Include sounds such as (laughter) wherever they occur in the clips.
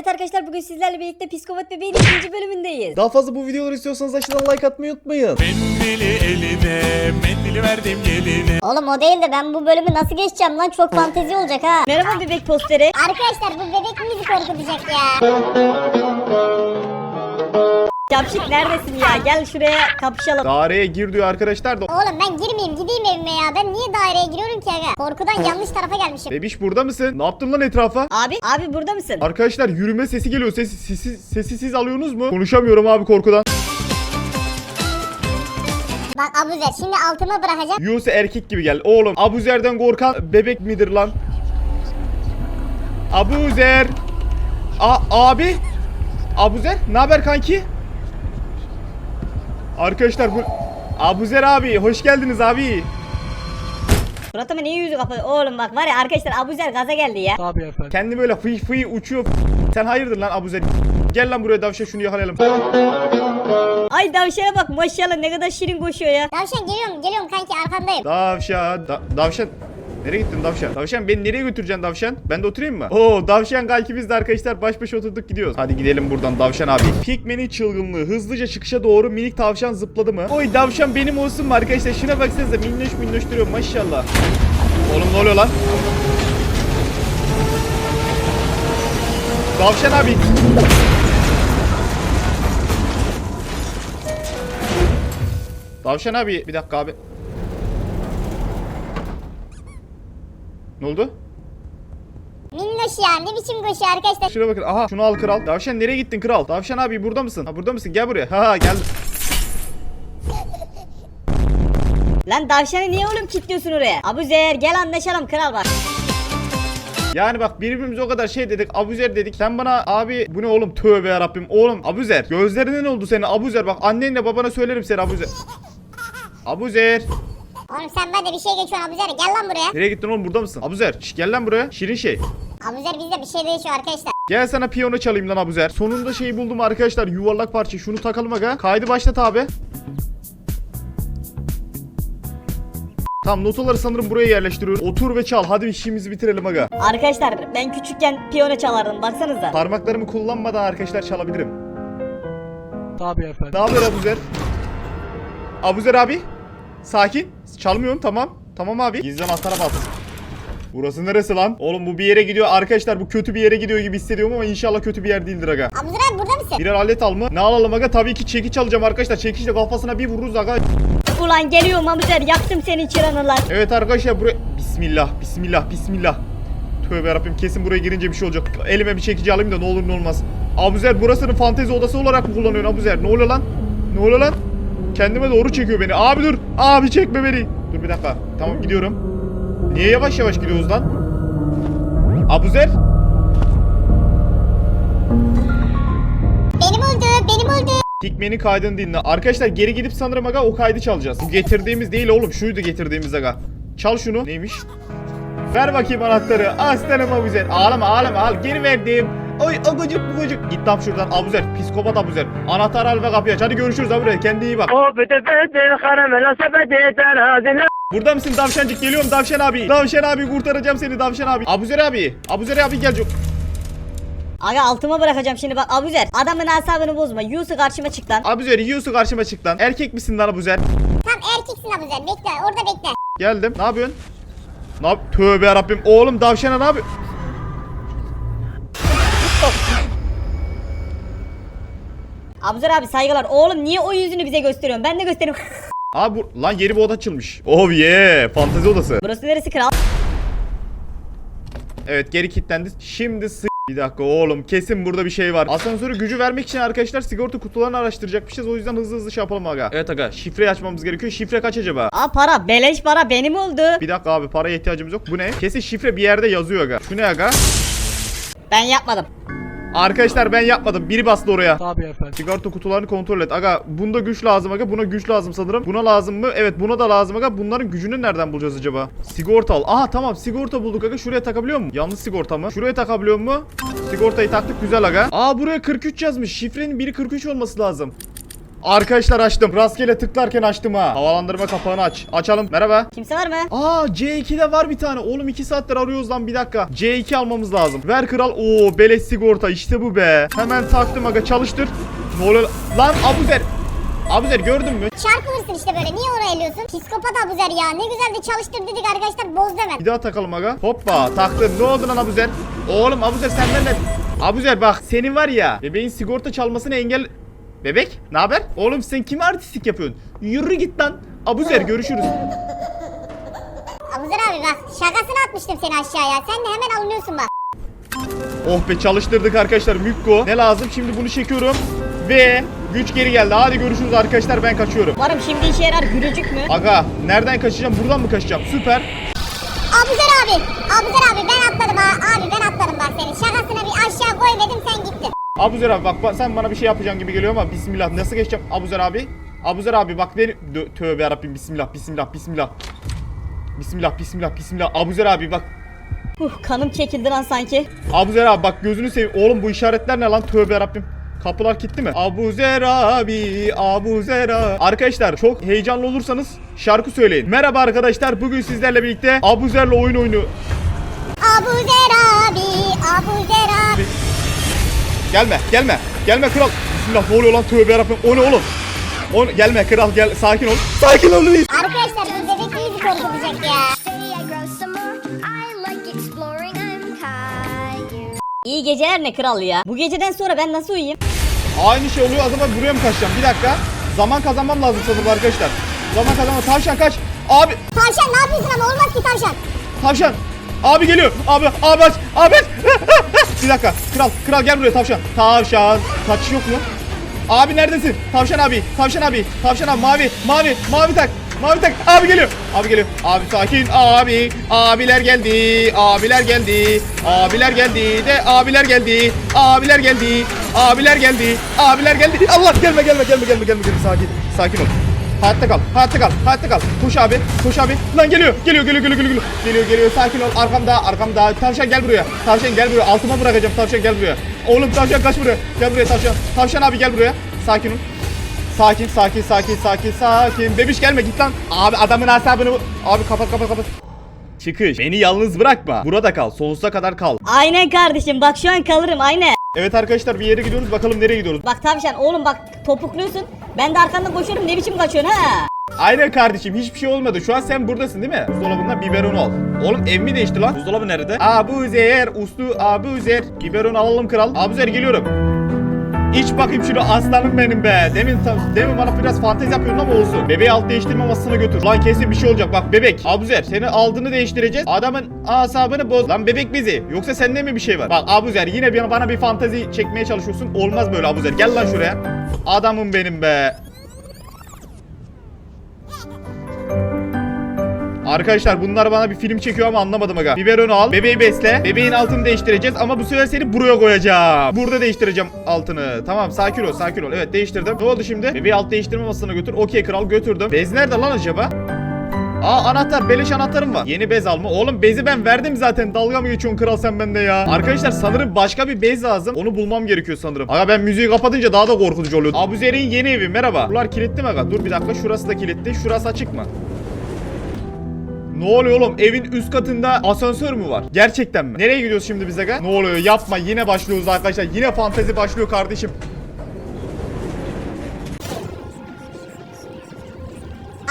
Evet arkadaşlar bugün sizlerle birlikte Psikopat Bebeğin ikinci bölümündeyiz. Daha fazla bu videoları istiyorsanız aşağıdan like atmayı unutmayın. Mendili eline, mendili verdim geline. Oğlum o değil de ben bu bölümü nasıl geçeceğim lan çok fantezi olacak ha. Merhaba bebek posteri. Arkadaşlar bu bebek bizi korkutacak ya. Capşik neredesin ya? Gel şuraya kapışalım. Daireye gir diyor arkadaşlar da. Oğlum ben girmeyeyim gideyim evime ya. Ben niye daireye giriyorum ki aga? Korkudan yanlış tarafa gelmişim. Bebiş burada mısın? Ne yaptın lan etrafa? Abi, abi burada mısın? Arkadaşlar yürüme sesi geliyor. Sesi, sesi, sesi siz alıyorsunuz mu? Konuşamıyorum abi korkudan. Bak Abuzer şimdi altıma bırakacağım. Yuse erkek gibi gel. Oğlum Abuzer'den korkan bebek midir lan? Abuzer. A abi. Abuzer ne haber kanki? Arkadaşlar bu Abuzer abi hoş geldiniz abi. Suratıma niye yüzü kapalı? Oğlum bak var ya arkadaşlar Abuzer gaza geldi ya. Kendi böyle fıy fıy uçuyor. Sen hayırdır lan Abuzer? Gel lan buraya davşan şunu yakalayalım. Ay davşana bak maşallah ne kadar şirin koşuyor ya. Tavşan geliyorum geliyorum kanki arkandayım. Davşan, da- davşan. Nereye gittin davşan? Davşan beni nereye götüreceksin davşan? Ben de oturayım mı? Oo davşan kanki biz de arkadaşlar baş başa oturduk gidiyoruz. Hadi gidelim buradan davşan abi. Pigmenin çılgınlığı hızlıca çıkışa doğru minik tavşan zıpladı mı? Oy davşan benim olsun mu arkadaşlar? Şuna baksanıza minnoş minnoş duruyor maşallah. Oğlum ne oluyor lan? Davşan abi. Davşan abi bir dakika abi. Ne oldu? Minnoş ya ne biçim koşuyor arkadaşlar. Şuraya bakın. Aha şunu al kral. Davşan nereye gittin kral? Davşan abi burada mısın? Ha burada mısın? Gel buraya. Ha geldim. Lan davşanı niye oğlum kilitliyorsun oraya? Abuzer gel anlaşalım kral bak. Yani bak birbirimize o kadar şey dedik. Abuzer dedik. Sen bana abi bu ne oğlum? Tövbe yarabbim. Oğlum Abuzer. Gözlerine ne oldu senin? Abuzer bak annenle babana söylerim seni Abuzer. Abuzer. Oğlum sen bana bir şey geçiyorsun Abuzer gel lan buraya. Nereye gittin oğlum burada mısın? Abuzer. Şş, gel lan buraya. Şirin şey. Abuzer bizde bir şey değişiyor arkadaşlar. Gel sana piyano çalayım lan Abuzer. Sonunda şeyi buldum arkadaşlar. Yuvarlak parça. Şunu takalım aga. Kaydı başlat abi. Tamam notaları sanırım buraya yerleştiriyoruz. Otur ve çal. Hadi işimizi bitirelim aga. Arkadaşlar ben küçükken piyano çalardım baksanıza. Parmaklarımı kullanmadan arkadaşlar çalabilirim. Tabii efendim. Ne haber Abuzer? Abuzer abi. Sakin. Çalmıyorum tamam. Tamam abi. Gizli anahtara bas. Burası neresi lan? Oğlum bu bir yere gidiyor. Arkadaşlar bu kötü bir yere gidiyor gibi hissediyorum ama inşallah kötü bir yer değildir aga. Abuzer abi burada mısın? Birer alet al mı? Ne alalım aga? Tabii ki çekiç alacağım arkadaşlar. Çekiçle kafasına bir vururuz aga. Ulan geliyorum Abuzer yaktım seni çıranı lan. Evet arkadaşlar buraya... Bismillah, bismillah, bismillah. Tövbe yarabbim kesin buraya girince bir şey olacak. Elime bir çekici alayım da ne olur ne olmaz. Abuzer burasını fantezi odası olarak mı kullanıyorsun Abuzer? Ne oluyor lan? Ne oluyor lan? Kendime doğru çekiyor beni. Abi dur. Abi çekme beni. Dur bir dakika. Tamam gidiyorum. Niye yavaş yavaş gidiyoruz lan? Abuzer? Benim oldu benim oldu. Hikmenin kaydını dinle. Arkadaşlar geri gidip sanırım aga o kaydı çalacağız. Bu getirdiğimiz değil oğlum. Şuydu getirdiğimiz aga. Çal şunu. Neymiş? Ver bakayım anahtarı. Aslanım Abuzer. Ağlama ağlama al. Geri verdim. Oy agucuk bugucuk. Git lan şuradan Abuzer. Psikopat Abuzer. Anahtarı al ve kapıyı aç. Hadi görüşürüz Abuzer. Kendine iyi bak. Burada mısın Davşancık? Geliyorum Davşan abi. Davşan abi kurtaracağım seni Davşan abi. Abuzer abi. Abuzer abi gel. Aga altıma bırakacağım şimdi bak Abuzer. Adamın asabını bozma. Yusu karşıma çık lan. Abuzer yiyorsun karşıma çık lan. Erkek misin lan Abuzer? Tam erkeksin Abuzer bekle orada bekle. Geldim. Ne yapıyorsun? Ne yap? Tövbe yarabbim. Oğlum davşana ne yapıyor? Abuzer abi saygılar. Oğlum niye o yüzünü bize gösteriyorsun? Ben de gösteriyorum. Abi bu lan yeni bir oda açılmış. Oh yeah. Fantezi odası. Burası neresi kral? Evet geri kilitlendi. Şimdi s- bir dakika oğlum kesin burada bir şey var. Asansörü gücü vermek için arkadaşlar sigorta kutularını araştıracakmışız. O yüzden hızlı hızlı şey yapalım aga. Evet aga şifreyi açmamız gerekiyor. Şifre kaç acaba? Aa para beleş para benim oldu. Bir dakika abi paraya ihtiyacımız yok. Bu ne? Kesin şifre bir yerde yazıyor aga. Şu ne aga? Ben yapmadım. Arkadaşlar ben yapmadım. Biri bastı oraya. Tabii efendim. Sigorta kutularını kontrol et. Aga bunda güç lazım aga. Buna güç lazım sanırım. Buna lazım mı? Evet buna da lazım aga. Bunların gücünü nereden bulacağız acaba? Sigorta al. Aha tamam sigorta bulduk aga. Şuraya takabiliyor mu? Yanlış sigorta mı? Şuraya takabiliyor mu? Sigortayı taktık güzel aga. Aa buraya 43 yazmış. Şifrenin biri 43 olması lazım. Arkadaşlar açtım. Rastgele tıklarken açtım ha. Havalandırma kapağını aç. Açalım. Merhaba. Kimse var mı? Aa C2'de var bir tane. Oğlum 2 saattir arıyoruz lan bir dakika. C2 almamız lazım. Ver kral. Oo beleş sigorta işte bu be. Hemen taktım aga çalıştır. Ne oluyor lan Abuzer. Abuzer gördün mü? Çarpılırsın işte böyle. Niye oraya eliyorsun? Psikopat Abuzer ya. Ne güzel de çalıştır dedik arkadaşlar. Boz hemen. Bir daha takalım aga. Hoppa taktım. Ne oldu lan Abuzer? Oğlum Abuzer senden de... Abuzer bak senin var ya bebeğin sigorta çalmasını engel... Bebek ne haber? Oğlum sen kime artistik yapıyorsun? Yürü git lan. Abuzer görüşürüz. Abuzer abi bak şakasını atmıştım seni aşağıya. Sen de hemen alınıyorsun bak. Oh be çalıştırdık arkadaşlar Mükko. Ne lazım? Şimdi bunu çekiyorum. Ve güç geri geldi. Hadi görüşürüz arkadaşlar ben kaçıyorum. Umarım şimdi işe yarar gülücük mü? Aga nereden kaçacağım? Buradan mı kaçacağım? Süper. Abuzer abi. Abuzer abi ben atladım ha. Abi ben atladım bak senin. Şakasına bir aşağı koy dedim sen gittin. Abuzer abi bak, bak sen bana bir şey yapacaksın gibi geliyor ama bismillah nasıl geçeceğim Abuzer abi? Abuzer abi bak beni tövbe yarabbim bismillah bismillah bismillah. Bismillah bismillah bismillah Abuzer abi bak Uh, kanım çekildi lan sanki. Abuzer abi bak gözünü seveyim oğlum bu işaretler ne lan tövbe yarabbim. Kapılar kilitli mi? Abuzer abi, Abuzer abi. Arkadaşlar çok heyecanlı olursanız şarkı söyleyin. Merhaba arkadaşlar bugün sizlerle birlikte Abuzer'le oyun oyunu. Abuzer abi. Abuzer abi. Gelme gelme gelme kral. Bismillah ne oluyor lan tövbe yarabbim o ne oğlum? O ne- gelme kral gel sakin ol. Sakin ol Luis. Arkadaşlar bu bebek bizi korkutacak ya. Steady, I grow some more. I like exploring. I'm Caillou. İyi geceler ne kral ya. Bu geceden sonra ben nasıl uyuyayım? Aynı şey oluyor adama buraya mı kaçacağım? Bir dakika. Zaman kazanmam lazım sanırım arkadaşlar. Zaman kazanmam. Tavşan kaç. Abi Tavşan ne yapıyorsun ama olmaz ki tavşan. tavşan. Abi geliyor. Abi abi aç. Abi aç. Bir dakika. Kral kral gel buraya tavşan. Tavşan. Kaçış yok mu? Abi neredesin? Tavşan abi. Tavşan abi. Tavşan abi mavi. Mavi. Mavi tak. Mavi tak. Abi geliyor. Abi geliyor. Abi sakin. Abi. Abiler geldi. Abiler geldi. Abiler geldi. De abiler geldi. Abiler geldi. Abiler geldi. Abiler geldi. Allah gelme gelme gelme gelme gelme gelme sakin. Sakin ol. Hayatta kal. Hayatta kal. Hayatta kal. Koş abi. Koş abi. Lan geliyor. Geliyor geliyor geliyor geliyor. Geliyor geliyor. Sakin ol. Arkamda arkamda. Tavşan gel buraya. Tavşan gel buraya. Altıma bırakacağım. Tavşan gel buraya. Oğlum tavşan kaç buraya. Gel buraya tavşan. Tavşan abi gel buraya. Sakin ol. Sakin sakin sakin sakin sakin. Bebiş gelme git lan. Abi adamın asabını... Abi kapat kapat kapat. Çıkış. Beni yalnız bırakma. Burada kal. Sonsuza kadar kal. Aynen kardeşim bak şu an kalırım aynen. Evet arkadaşlar bir yere gidiyoruz. Bakalım nereye gidiyoruz. Bak tavşan oğlum bak topukluyorsun. Ben de arkandan koşuyorum ne biçim kaçıyorsun ha? Aynen kardeşim hiçbir şey olmadı. Şu an sen buradasın değil mi? Buzdolabından biberon al. Oğlum ev mi değişti lan? Buzdolabı nerede? Abuzer, uslu Abuzer. Biberon alalım kral. Abuzer geliyorum. İç bakayım şunu aslanım benim be. Demin demin bana biraz fantezi yapıyordun ama olsun. Bebeği alt değiştirme masasına götür. Lan kesin bir şey olacak. Bak bebek. Abuzer seni aldığını değiştireceğiz. Adamın asabını boz. Lan bebek bizi. Yoksa sende mi bir şey var? Bak Abuzer yine bana bir fantezi çekmeye çalışıyorsun. Olmaz böyle Abuzer. Gel lan şuraya. Adamım benim be. Arkadaşlar bunlar bana bir film çekiyor ama anlamadım aga. Biberonu al. Bebeği besle. Bebeğin altını değiştireceğiz ama bu sefer seni buraya koyacağım. Burada değiştireceğim altını. Tamam sakin ol sakin ol. Evet değiştirdim. Ne oldu şimdi? Bebeği alt değiştirme masasına götür. Okey kral götürdüm. Bez nerede lan acaba? Aa anahtar beleş anahtarım var. Yeni bez alma. Oğlum bezi ben verdim zaten. Dalga mı geçiyorsun kral sen bende ya? Arkadaşlar sanırım başka bir bez lazım. Onu bulmam gerekiyor sanırım. Aga ben müziği kapatınca daha da korkutucu oluyor. Abuzer'in yeni evi merhaba. Bunlar kilitli mi aga? Dur bir dakika şurası da kilitli. Şurası açık mı? Ne oluyor oğlum? Evin üst katında asansör mü var? Gerçekten mi? Nereye gidiyoruz şimdi biz aga? Ne oluyor? Yapma. Yine başlıyoruz arkadaşlar. Yine fantezi başlıyor kardeşim.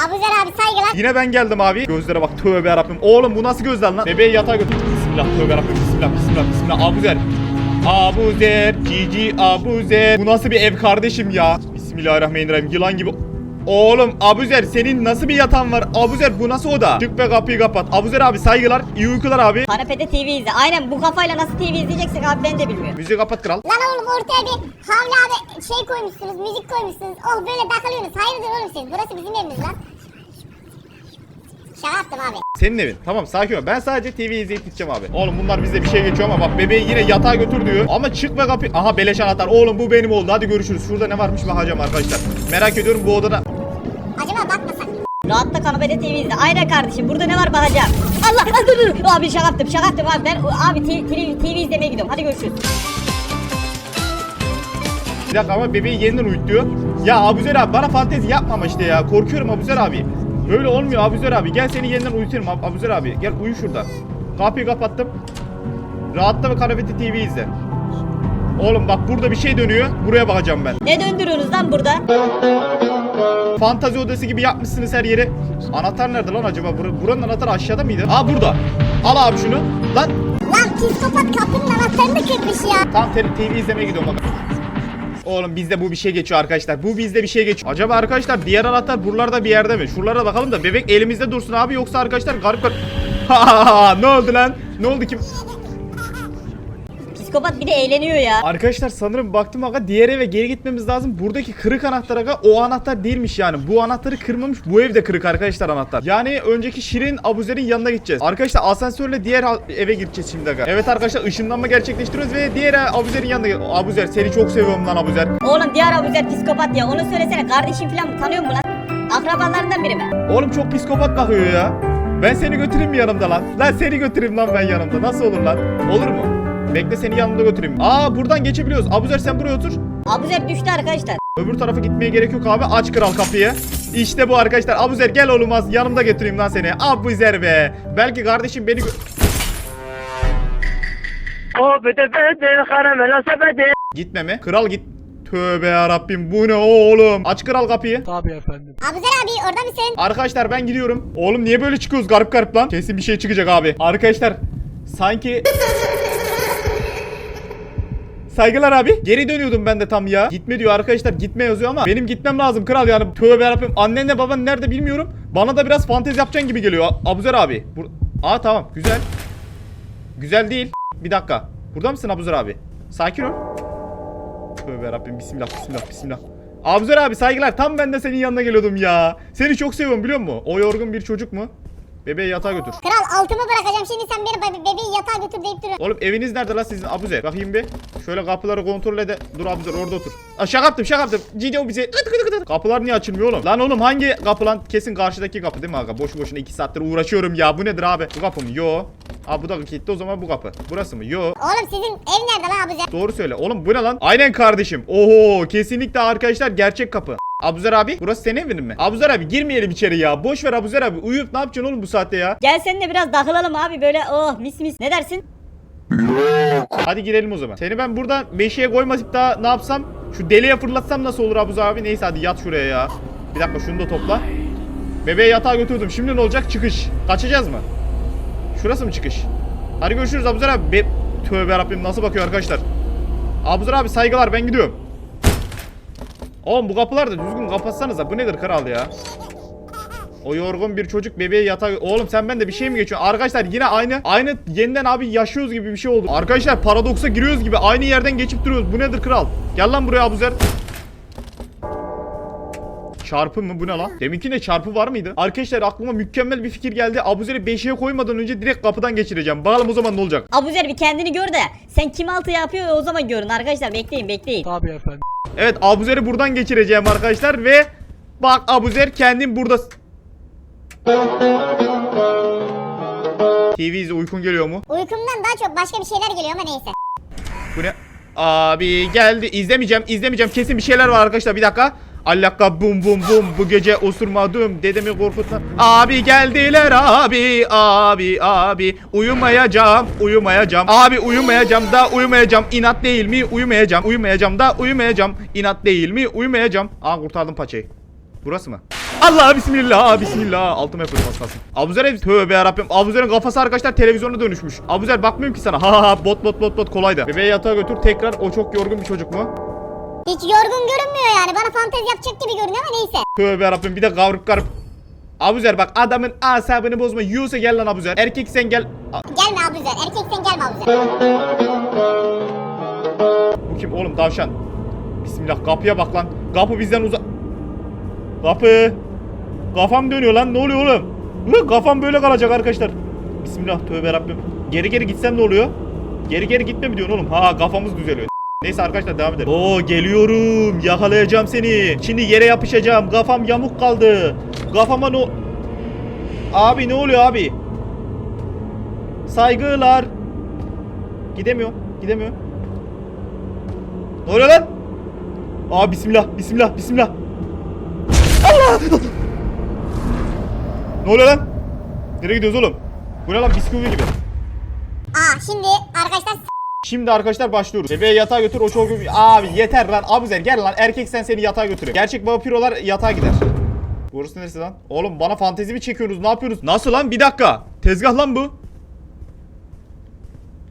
Abuzer abi saygılar. Yine ben geldim abi. Gözlere bak. Tövbe yarabbim. Oğlum bu nasıl gözler lan? Bebeği yatağa götür. Bismillah. Tövbe yarabbim. Bismillah. Bismillah. Bismillah. Abuzer. Abuzer. Cici Abuzer. Bu nasıl bir ev kardeşim ya? Bismillahirrahmanirrahim. Yılan gibi. Oğlum Abuzer senin nasıl bir yatan var? Abuzer bu nasıl oda? Çık ve kapıyı kapat. Abuzer abi saygılar. İyi uykular abi. Kanepede TV izle. Aynen bu kafayla nasıl TV izleyeceksek abi ben de bilmiyorum. Müziği kapat kral. Lan oğlum ortaya bir havlu abi şey koymuşsunuz, müzik koymuşsunuz. Oh böyle takılıyorsunuz. Hayırdır oğlum siz? Burası bizim evimiz lan. Şaka yaptım abi. Senin evin. Tamam sakin ol. Ben sadece TV izleyip gideceğim abi. Oğlum bunlar bize bir şey geçiyor ama bak bebeği yine yatağa götür diyor. Ama çık ve kapı. Aha beleş anahtar. Oğlum bu benim oldu. Hadi görüşürüz. Şurada ne varmış bakacağım arkadaşlar. Merak ediyorum bu odada. Acaba bakmasak? Rahatla kanepede TV izle. Aynen kardeşim burada ne var bakacağım. Allah Allah, dur dur. Abi şaka yaptım şaka yaptım abi. Ben abi TV, TV, izlemeye gidiyorum. Hadi görüşürüz. Bir dakika ama bebeği yeniden uyut diyor. Ya Abuzer abi bana fantezi yapma ama işte ya. Korkuyorum Abuzer abi. Böyle olmuyor Abuzer abi. Gel seni yeniden uyuturum Ab- Abuzer abi. Gel uyu şurada. Kapıyı kapattım. Rahatta ve Kanaveti TV izle. Oğlum bak burada bir şey dönüyor. Buraya bakacağım ben. Ne döndürüyorsunuz lan burada? Fantazi odası gibi yapmışsınız her yeri. Anahtar nerede lan acaba? Bur- buranın anahtarı aşağıda mıydı? Aa burada. Al abi şunu. Lan Lan psikopat kapının anahtarını kırmış ya. Tam TV izlemeye gidiyorum bak. Oğlum bizde bu bir şey geçiyor arkadaşlar. Bu bizde bir şey geçiyor. Acaba arkadaşlar diğer anahtar buralarda bir yerde mi? Şuralara bakalım da bebek elimizde dursun abi yoksa arkadaşlar garip garip. (laughs) Ne oldu lan? Ne oldu kim? Psikopat bir de eğleniyor ya. Arkadaşlar sanırım baktım aga diğer eve geri gitmemiz lazım. Buradaki kırık anahtar aga o anahtar değilmiş yani. Bu anahtarı kırmamış. Bu evde kırık arkadaşlar anahtar. Yani önceki Şirin Abuzer'in yanına gideceğiz. Arkadaşlar asansörle diğer eve gideceğiz şimdi aga. Evet arkadaşlar ışınlanma gerçekleştiriyoruz ve diğer Abuzer'in yanına. Abuzer seni çok seviyorum lan Abuzer. Oğlum diğer abuzer psikopat ya. Onu söylesene. Kardeşim falan tanıyor mu lan? Akrabalarından biri mi? Oğlum çok psikopat bakıyor ya. Ben seni götüreyim mi yanımda lan? Lan seni götüreyim lan ben yanımda. Nasıl olur lan? Olur mu? Bekle seni yanımda götüreyim. Aa buradan geçebiliyoruz. Abuzer sen buraya otur. Abuzer düştü arkadaşlar. Öbür tarafa gitmeye gerek yok abi. Aç kral kapıyı. İşte bu arkadaşlar. Abuzer gel oğlum az. Yanımda götüreyim lan seni. Abuzer be. Belki kardeşim beni... Gitme mi? Kral git. Tövbe yarabbim bu ne oğlum? Aç kral kapıyı. Tabii efendim. Abuzer abi orada mısın? Arkadaşlar ben gidiyorum. Oğlum niye böyle çıkıyoruz garip garip lan? Kesin bir şey çıkacak abi. Arkadaşlar sanki... Saygılar abi. Geri dönüyordum ben de tam ya. Gitme diyor arkadaşlar. Gitme yazıyor ama benim gitmem lazım kral yani. Tövbe yarabbim. Annenle baban nerede bilmiyorum. Bana da biraz fantezi yapacaksın gibi geliyor. Abuzer abi. Bur Aa tamam. Güzel. Güzel değil. Bir dakika. Burada mısın Abuzer abi? Sakin ol. Tövbe yarabbim. Bismillah bismillah bismillah. Abuzer abi saygılar. Tam ben de senin yanına geliyordum ya. Seni çok seviyorum biliyor musun? O yorgun bir çocuk mu? Bebeği yatağa götür. Kral altımı bırakacağım şimdi sen beni be- bebeği yatağa götür deyip duruyorsun. Oğlum eviniz nerede lan sizin Abuzer? Bakayım bir. Şöyle kapıları kontrol ede. Dur Abuzer orada otur. Aa, şaka yaptım şaka yaptım. Ciddi o bize. Kapılar niye açılmıyor oğlum? Lan oğlum hangi kapı lan? Kesin karşıdaki kapı değil mi aga? Boşu boşuna 2 saattir uğraşıyorum ya. Bu nedir abi? Bu kapı mı? Yo. Aa bu da kilitli o zaman bu kapı. Burası mı? Yo. Oğlum sizin ev nerede lan Abuzer? Doğru söyle. Oğlum bu ne lan? Aynen kardeşim. Oho kesinlikle arkadaşlar gerçek kapı. Abuzer abi burası senin evin mi? Abuzer abi girmeyelim içeri ya. Boş ver Abuzer abi. Uyuyup ne yapacaksın oğlum bu saatte ya? Gel seninle biraz takılalım abi böyle oh mis mis. Ne dersin? Hadi girelim o zaman. Seni ben buradan beşiğe koymasıp daha ne yapsam? Şu deliğe fırlatsam nasıl olur Abuzer abi? Neyse hadi yat şuraya ya. Bir dakika şunu da topla. Bebeği yatağa götürdüm. Şimdi ne olacak? Çıkış. Kaçacağız mı? Şurası mı çıkış? Hadi görüşürüz Abuzer abi. Be Tövbe Rabbim nasıl bakıyor arkadaşlar? Abuzer abi saygılar ben gidiyorum. Oğlum bu kapılar da düzgün kapatsanıza. Bu nedir kral ya? O yorgun bir çocuk bebeği yatağa... Oğlum sen bende bir şey mi geçiyor? Arkadaşlar yine aynı aynı yeniden abi yaşıyoruz gibi bir şey oldu. Arkadaşlar paradoksa giriyoruz gibi aynı yerden geçip duruyoruz. Bu nedir kral? Gel lan buraya Abuzer. Çarpı mı? Bu ne lan? Deminki ne çarpı var mıydı? Arkadaşlar aklıma mükemmel bir fikir geldi. Abuzer'i beşiğe koymadan önce direkt kapıdan geçireceğim. Bakalım o zaman ne olacak? Abuzer bir kendini gör de sen kim altı yapıyor o zaman görün arkadaşlar bekleyin bekleyin. Tabii efendim. Evet Abuzer'i buradan geçireceğim arkadaşlar ve bak Abuzer kendin burada TV izle uykun geliyor mu? Uykumdan daha çok başka bir şeyler geliyor ama neyse. Bu ne? Abi geldi. İzlemeyeceğim, izlemeyeceğim. Kesin bir şeyler var arkadaşlar. Bir dakika. Allaka bum bum bum bu gece osurmadım dedemi korkutma. Abi geldiler abi abi abi uyumayacağım uyumayacağım. Abi uyumayacağım da uyumayacağım. İnat değil mi? Uyumayacağım. Uyumayacağım da uyumayacağım. İnat değil mi? Uyumayacağım. Aa kurtardım paçayı. Burası mı? Allah bismillah bismillah altıma yapıyorum az kalsın. Abuzer tövbe yarabbim. Abuzer'in kafası arkadaşlar televizyona dönüşmüş. Abuzer bakmıyorum ki sana. Ha ha bot bot bot bot kolaydı. Bebeği yatağa götür tekrar o çok yorgun bir çocuk mu? Hiç yorgun görünmüyor yani. Bana fantezi yapacak gibi görünüyor ama neyse. Tövbe yarabbim bir de gavruk garip. Abuzer bak adamın asabını bozma. Yiyorsa gel lan Abuzer. Erkek sen gel. A- Gelme Abuzer. Erkeksen gelme Abuzer. Bu kim oğlum tavşan. Bismillah kapıya bak lan. Kapı bizden uzak. Kapı. Kafam dönüyor lan ne oluyor oğlum? Hı, kafam böyle kalacak arkadaşlar. Bismillah tövbe Rabbim. Geri geri gitsem ne oluyor? Geri geri gitme mi diyorsun oğlum? Ha kafamız düzeliyor. Neyse arkadaşlar devam edelim. Oo geliyorum. Yakalayacağım seni. Şimdi yere yapışacağım. Kafam yamuk kaldı. Kafama no... Abi ne oluyor abi? Saygılar. Gidemiyor. Gidemiyor. Ne oluyor lan? Aa bismillah bismillah bismillah. Allah! ne oluyor lan? Nereye gidiyoruz oğlum? Bu ne lan bisküvi gibi. Aa şimdi arkadaşlar Şimdi arkadaşlar başlıyoruz. Bebeği yatağa götür o çok... Abi yeter lan Abuzer gel lan erkek sen seni yatağa götürüyor. Gerçek vampirolar yatağa gider. Burası neresi lan? Oğlum bana fantezi mi çekiyorsunuz ne yapıyorsunuz? Nasıl lan bir dakika. Tezgah lan bu.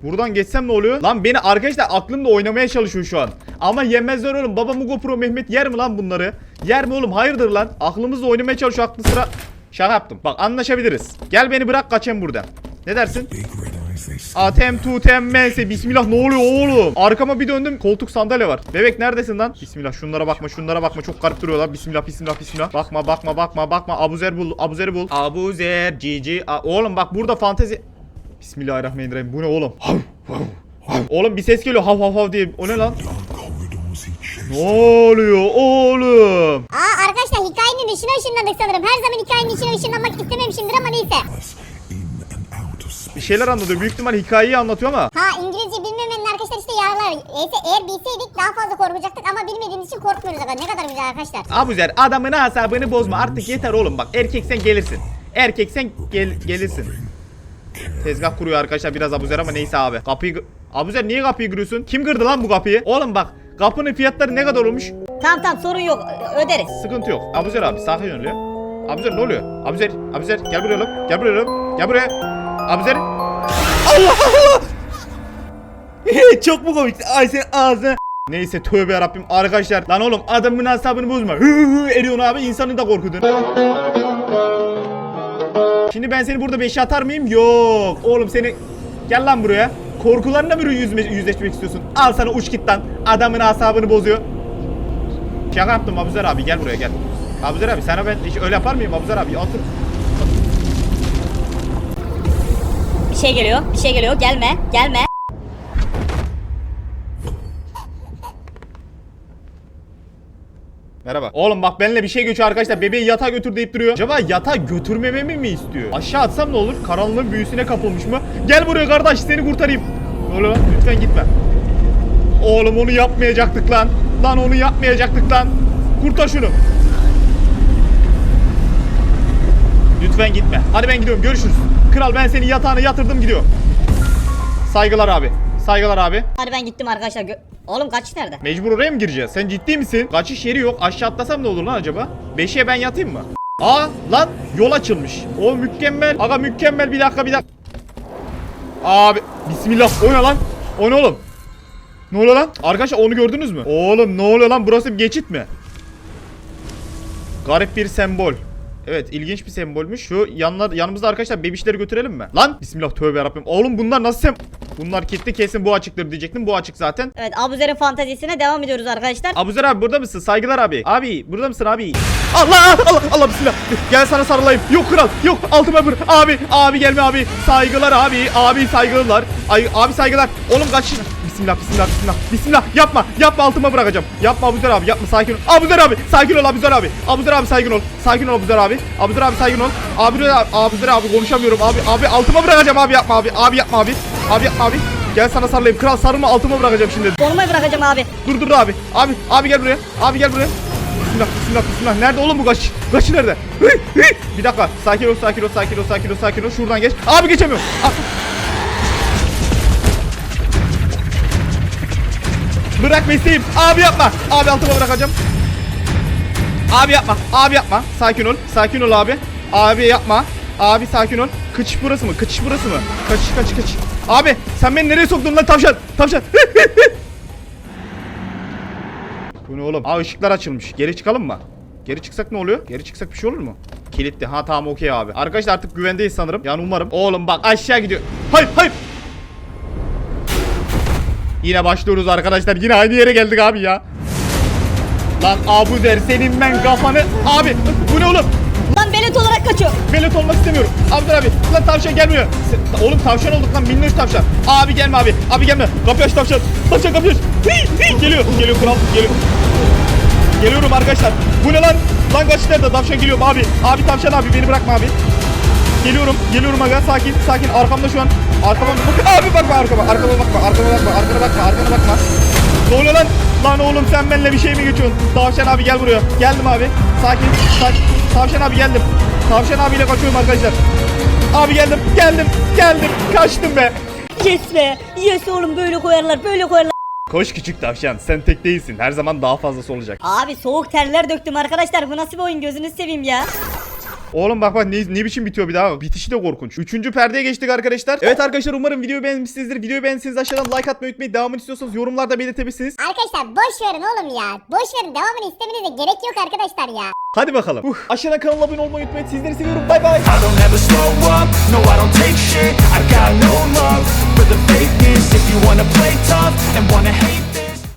Buradan geçsem ne oluyor? Lan beni arkadaşlar aklımda oynamaya çalışıyor şu an. Ama yemezler oğlum. Baba Mugo Pro Mehmet yer mi lan bunları? Yer mi oğlum? Hayırdır lan? Aklımızla oynamaya çalışıyor aklı sıra. Şaka yaptım. Bak anlaşabiliriz. Gel beni bırak kaçayım buradan. Ne dersin? Atem tutem mense bismillah ne oluyor oğlum? Arkama bir döndüm koltuk sandalye var. Bebek neredesin lan? Bismillah şunlara bakma şunlara bakma çok garip duruyorlar. Bismillah bismillah bismillah. Bakma bakma bakma bakma Abuzer bul Abuzer'i bul. Abuzer cici. A- oğlum bak burada fantezi. Bismillahirrahmanirrahim. Bu ne oğlum? Hav, hav, hav. Oğlum bir ses geliyor hav hav hav diye. O ne lan? Ne oluyor oğlum? Aa arkadaşlar hikayenin dışına ışınlandık sanırım. Her zaman hikayenin içine ışınlanmak istememişimdir ama neyse. Bir şeyler anlatıyor. Büyük ihtimal hikayeyi anlatıyor ama. Ha İngilizce bilmemenin arkadaşlar işte yararlar. Neyse eğer bilseydik daha fazla korkacaktık ama bilmediğimiz için korkmuyoruz. Ne kadar güzel arkadaşlar. Abuzer adamın asabını bozma artık yeter oğlum bak erkek sen gelirsin. Erkek sen gel gelirsin. Tezgah kuruyor arkadaşlar biraz Abuzer ama neyse abi. Kapıyı Abuzer niye kapıyı kırıyorsun? Kim kırdı lan bu kapıyı? Oğlum bak kapının fiyatları ne kadar olmuş? Tamam tamam sorun yok öderiz. Sıkıntı yok. Abuzer abi sakin ol ya. Abuzer ne oluyor? Abuzer, Abuzer gel buraya oğlum. Gel buraya oğlum. Gel buraya. Abuzer. Allah Allah. Çok mu komik? Ay sen ağzına. (laughs) Neyse tövbe yarabbim arkadaşlar. Lan oğlum adamın asabını bozma. Hı hı eriyorsun abi insanı da korkudun. Şimdi ben seni burada beşe atar mıyım? Yok. Oğlum seni gel lan buraya. Korkularına mı yüzme, yüzleşmek istiyorsun? Al sana uç git lan. Adamın asabını bozuyor. Şaka yaptım Abuzer abi gel buraya gel. Abuzer abi sana ben hiç öyle yapar mıyım Abuzer abi? Otur. Bir şey geliyor bir şey geliyor gelme gelme. Merhaba. Oğlum bak benimle bir şey geçiyor arkadaşlar. Bebeği yatağa götür deyip duruyor. Acaba yatağa götürmememi mi istiyor? Aşağı atsam ne olur? Karanlığın büyüsüne kapılmış mı? Gel buraya kardeş seni kurtarayım. Lan? Lütfen gitme. Oğlum onu yapmayacaktık lan. Lan onu yapmayacaktık lan. Kurtar şunu. Lütfen gitme. Hadi ben gidiyorum. Görüşürüz. Kral ben seni yatağına yatırdım gidiyor. Saygılar abi. Saygılar abi. Hadi ben gittim arkadaşlar. Gö- Oğlum kaçış nerede? Mecbur oraya mı gireceğiz? Sen ciddi misin? Kaçış yeri yok. Aşağı atlasam ne olur lan acaba? Beşiğe ben yatayım mı? Aa lan yol açılmış. O mükemmel. Aga mükemmel bir dakika bir dakika. Abi bismillah o ne lan? O ne oğlum? Ne oluyor lan? Arkadaşlar onu gördünüz mü? Oğlum ne oluyor lan? Burası bir geçit mi? Garip bir sembol. Evet ilginç bir sembolmüş. Şu yanlar, yanımızda arkadaşlar bebişleri götürelim mi? Lan bismillah tövbe yarabbim. Oğlum bunlar nasıl sem... Bunlar kilitli kesin bu açıktır diyecektim. Bu açık zaten. Evet Abuzer'in fantazisine devam ediyoruz arkadaşlar. Abuzer abi burada mısın? Saygılar abi. Abi burada mısın abi? Allah Allah Allah bismillah. Gel sana sarılayım. Yok kral. Yok altıma vur. Abi abi gelme abi. Saygılar abi. Abi saygılar. Ay abi saygılar. Oğlum kaç. Bismillah bismillah bismillah. Bismillah yapma. Yapma altıma bırakacağım. Yapma Abuzer abi yapma sakin ol. Abuzer abi sakin ol Abuzer abi. Abuzer abi sakin ol. Sakin ol Abuzer abi. Abuzer abi sakin ol. Abi, Abuzer abi konuşamıyorum abi. Abi altıma bırakacağım abi yapma abi. Abi yapma abi. Abi yapma abi. Gel sana sarılayım. Kral sarılma altıma bırakacağım şimdi. Formayı bırakacağım abi. Dur dur abi. Abi abi gel buraya. Abi gel buraya. Bismillah bismillah bismillah. Nerede oğlum bu kaç? Kaçı nerede? Bir dakika. Sakin ol sakin ol sakin ol sakin ol sakin ol. Şuradan geç. Abi geçemiyorum. Ah. Bırak mesleğim. Abi yapma. Abi altıma bırakacağım. Abi yapma. Abi yapma. Sakin ol. Sakin ol abi. Abi yapma. Abi sakin ol. Kaçış burası mı? Kaçış burası mı? Kaçış kaçış kaçış. Abi sen beni nereye soktun lan tavşan? Tavşan. (laughs) Bu ne oğlum? Aa ışıklar açılmış. Geri çıkalım mı? Geri çıksak ne oluyor? Geri çıksak bir şey olur mu? Kilitli. Ha tamam okey abi. Arkadaşlar artık güvendeyiz sanırım. Yani umarım. Oğlum bak aşağı gidiyor. Hayır hayır. Yine başlıyoruz arkadaşlar. Yine aynı yere geldik abi ya. Lan Abuzer senin ben kafanı. Abi bu ne oğlum? Lan belet olarak kaçıyor. Velet olmak istemiyorum. Abdur abi. Lan tavşan gelmiyor. Sen- oğlum tavşan olduk lan minnoş tavşan. Abi gelme abi. Abi gelme. Kapıyı aç tavşan. Tavşan kapıyı aç. Geliyor. Geliyor kral. Geliyor. Geliyorum arkadaşlar. Bu ne lan? Lan kaç nerede? Tavşan geliyorum abi. Abi tavşan abi beni bırakma abi. Geliyorum. Geliyorum aga. Sakin. Sakin. Arkamda şu an. Arkama bak. Abi bakma arkama. Arkama bakma. Arkama bakma. Arkana bakma. Arkana bakma. Ne oluyor lan? Lan oğlum sen benimle bir şey mi geçiyorsun? Tavşan abi gel buraya. Geldim abi. Sakin. Sakin. Tavşan abi geldim. Tavşan abiyle kaçıyorum arkadaşlar. Abi geldim. Geldim. Geldim. Kaçtım be. Yes be. Yes oğlum böyle koyarlar böyle koyarlar. Koş küçük tavşan. Sen tek değilsin. Her zaman daha fazlası olacak. Abi soğuk terler döktüm arkadaşlar. Bu nasıl bir oyun gözünüzü seveyim ya. Oğlum bak bak ne, ne biçim bitiyor bir daha. Bitişi de korkunç. Üçüncü perdeye geçtik arkadaşlar. Evet arkadaşlar umarım videoyu beğenmişsinizdir. Videoyu beğendiyseniz aşağıdan like atmayı unutmayın. Devamını istiyorsanız yorumlarda belirtebilirsiniz. Arkadaşlar boş verin oğlum ya. Boş verin devamını istemenize gerek yok arkadaşlar ya. Hadi bakalım. Uh, aşağıdan kanala abone olmayı unutmayın. Sizleri seviyorum. Bay bay. I don't ever slow up, no I don't take shit I got no love for the fakeness If you wanna play tough and wanna hate